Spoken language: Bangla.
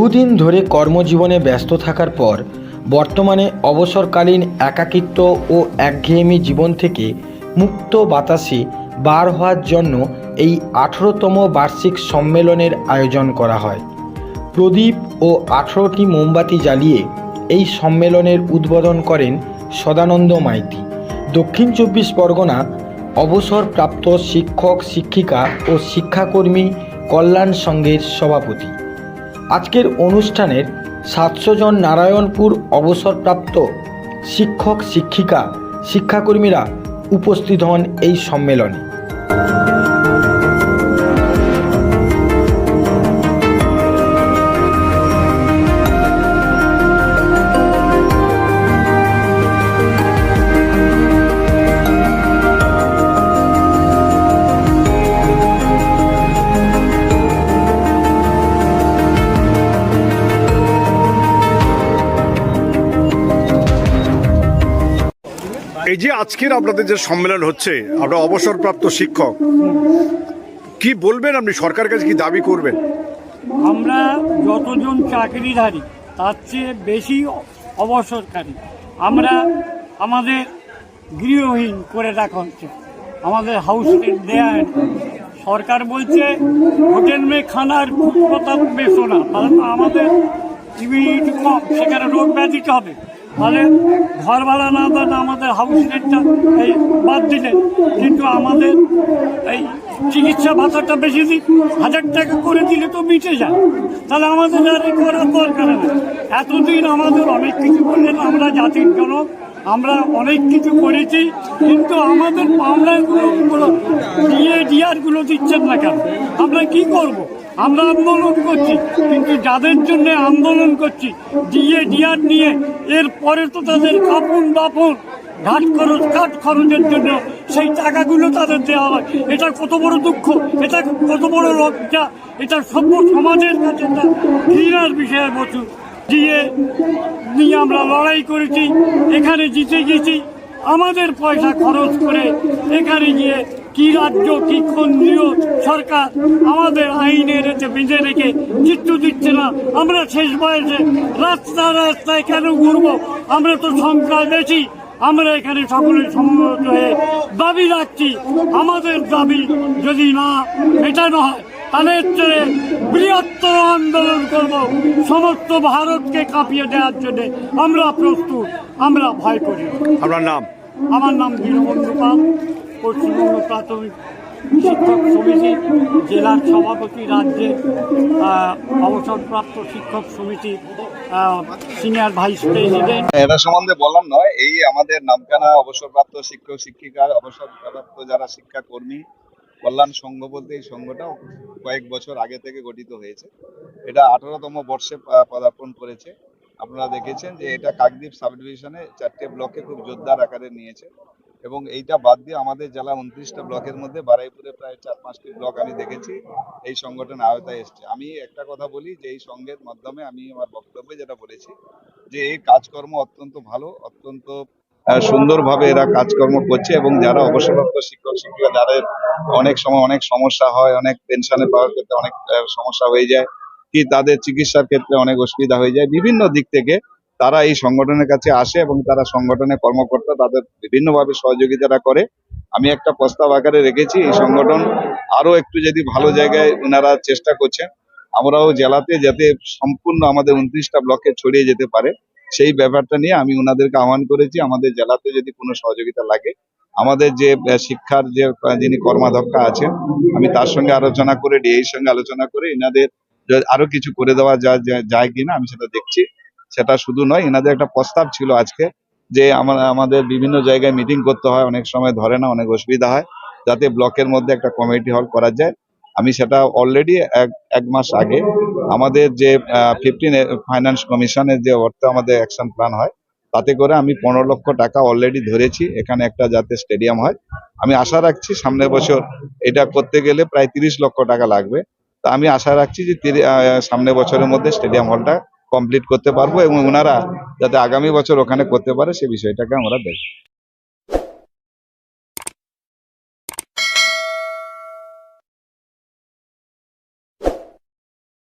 বহুদিন ধরে কর্মজীবনে ব্যস্ত থাকার পর বর্তমানে অবসরকালীন একাকিত্ব ও একঘেয়েমি জীবন থেকে মুক্ত বাতাসে বার হওয়ার জন্য এই আঠেরোতম বার্ষিক সম্মেলনের আয়োজন করা হয়। প্রদীপ ও আঠেরোটি মোমবাতি জ্বালিয়ে এই সম্মেলনের উদ্বোধন করেন সদানন্দ মাইতি। দক্ষিণ চব্বিশ পরগনা অবসরপ্রাপ্ত শিক্ষক, শিক্ষিকা ও শিক্ষাকর্মী কল্যাণ সংঘের সভাপতি। আজকের অনুষ্ঠানের সাতশো জন নারায়ণপুর অবসরপ্রাপ্ত শিক্ষক শিক্ষিকা শিক্ষাকর্মীরা উপস্থিত হন এই সম্মেলনে। এই যে আজকের আপনাদের যে সম্মেলন হচ্ছে আপনার অবসরপ্রাপ্ত শিক্ষক, কি বলবেন আপনি? সরকার কাছে কি দাবি করবেন? আমরা যতজন চাকরিধারী, তার চেয়ে বেশি অবসরকারী। আমরা আমাদের গৃহহীন করে রাখা হচ্ছে। আমাদের হাউস রেন্ট দেয়া সরকার বলছে, হোটেল মে খানার প্রতাপ বেশো না। আমাদের ইমিউনিটি কম। সেখানে রোগ ব্যাধিটা হবে। তাহলে ঘর ভাড়া না দেন আমাদের হাউস রেন্টটা এই বাদ দিলেন। কিন্তু আমাদের এই চিকিৎসা ভাতাটা বেশি দিন হাজার টাকা করে দিলে তো মিটে যায়। তাহলে আমাদের আর করার দরকার নেই। এতদিন আমাদের অনেক কিছু করলেন। আমরা জাতির জনক, আমরা অনেক কিছু করেছি, কিন্তু আমাদের মামলাগুলো ডিএ ডিআরগুলো দিচ্ছেন না কেন? আমরা কি করব। আমরা আন্দোলন করছি, কিন্তু যাদের জন্য আন্দোলন করছি ডিএ ডিআর নিয়ে এর পরে তো তাদের কাপড় বাপন ঘাট খরচ কাঠ খরচের জন্য সেই টাকাগুলো তাদের দেওয়া হয়। এটা কত বড় দুঃখ, এটা কত বড় লজ্জা, এটা সভ্য সমাজের কাছে ঘৃণার বিষয় বছর দিয়ে নিয়ে আমরা লড়াই করেছি, এখানে জিতে গেছি, আমাদের পয়সা খরচ করে এখানে গিয়ে কি রাজ্য কি কেন্দ্রীয় সরকার আমাদের আইনের এতে বেঁধে রেখে মৃত্যু দিচ্ছে না? আমরা শেষ বয়সে রাস্তা রাস্তায় কেন ঘুরবো? আমরা তো সংখ্যা বেশি। আমরা এখানে সকলে সমবেত হয়ে দাবি রাখছি। আমাদের দাবি যদি না মেটানো হয় তাহলে হচ্ছে বৃহত্তর আন্দোলন করব। সমস্ত ভারতকে কাঁপিয়ে দেওয়ার জন্য আমরা প্রস্তুত। আমরা ভয় করি। আপনার নাম? আমার নাম দীনবন্ধু পাল। পশ্চিমবঙ্গ প্রাথমিক শিক্ষক সমিতি জেলার সভাপতি রাজ্যের আহ, অবসরপ্রাপ্ত শিক্ষক সমিতির সিনিয়র ভাইস প্রেসিডেন্ট। এটা সম্বন্ধে বলার নয় এই আমাদের নামখানা অবসরপ্রাপ্ত শিক্ষক শিক্ষিকা অবসরপ্রাপ্ত যারা শিক্ষাকর্মী কল্যাণ সংঘ বলতে এই সংঘটা কয়েক বছর আগে থেকে গঠিত হয়েছে। এটা আঠারোতম বর্ষে পদার্পণ করেছে। আপনারা দেখেছেন যে এটা কাকদ্বীপ সাব ডিভিশনে চারটে ব্লকে খুব জোরদার আকারে নিয়েছে। এবং এইটা বাদ দিয়ে আমাদের জেলা উনত্রিশটা ব্লকের মধ্যে বারাইপুরে প্রায় চার পাঁচটি ব্লক আমি দেখেছি, এই সংগঠন আওতায় এসছে। আমি একটা কথা বলি যে, এই সংঘের মাধ্যমে আমি আমার বক্তব্যে যেটা বলেছি যে, এই কাজকর্ম অত্যন্ত ভালো, অত্যন্ত সুন্দরভাবে এরা কাজকর্ম করছে এবং যারা অবসরপ্রাপ্ত শিক্ষক, শিক্ষিকা, যাদের অনেক সময় অনেক সমস্যা হয়, অনেক পেনশনে পাওয়ার ক্ষেত্রে অনেক সমস্যা হয়ে যায়, কি তাদের চিকিৎসার ক্ষেত্রে অনেক অসুবিধা হয়ে যায়, বিভিন্ন দিক থেকে তারা এই সংগঠনের কাছে আসে এবং তারা সংগঠনের কর্মকর্তা তাদের বিভিন্নভাবে সহযোগিতাটা করে। আমি একটা প্রস্তাব আকারে রেখেছি, এই সংগঠন আরও একটু যদি ভালো জায়গায় ওনারা চেষ্টা করছেন, আমরাও জেলাতে যাতে সম্পূর্ণ আমাদের উনত্রিশটা ব্লকে ছড়িয়ে যেতে পারে, সেই ব্যাপারটা নিয়ে আমি ওনাদেরকে আহ্বান করেছি। আমাদের জেলাতে যদি কোনো সহযোগিতা লাগে, আমাদের যে শিক্ষার যে যিনি কর্মাধ্যক্ষা আছেন, আমি তার সঙ্গে আলোচনা করে ডিএর সঙ্গে আলোচনা করে এনাদের আরও কিছু করে দেওয়া যা- যা- যায় কিনা আমি সেটা দেখছি। সেটা শুধু নয়, এনাদের একটা প্রস্তাব ছিল আজকে যে আমরা আমাদের বিভিন্ন জায়গায় মিটিং করতে হয়, অনেক সময় ধরে না, অনেক অসুবিধা হয়, যাতে ব্লকের মধ্যে একটা কমিটি হল করা যায়। আমি সেটা অলরেডি এক এক মাস আগে আমাদের যে ফিফটিন ফাইন্যান্স কমিশনের যে অর্থ আমাদের অ্যাকশন প্ল্যান হয়, তাতে করে আমি পনেরো লক্ষ টাকা অলরেডি ধরেছি, এখানে একটা যাতে স্টেডিয়াম হয়। আমি আশা রাখছি সামনের বছর এটা করতে গেলে প্রায় তিরিশ লক্ষ টাকা লাগবে। তা আমি আশা রাখছি যে সামনের বছরের মধ্যে স্টেডিয়াম হলটা কমপ্লিট করতে পারব এবং ওনারা যাতে আগামী বছর ওখানে করতে পারে সে বিষয়টাকে আমরা দেখব।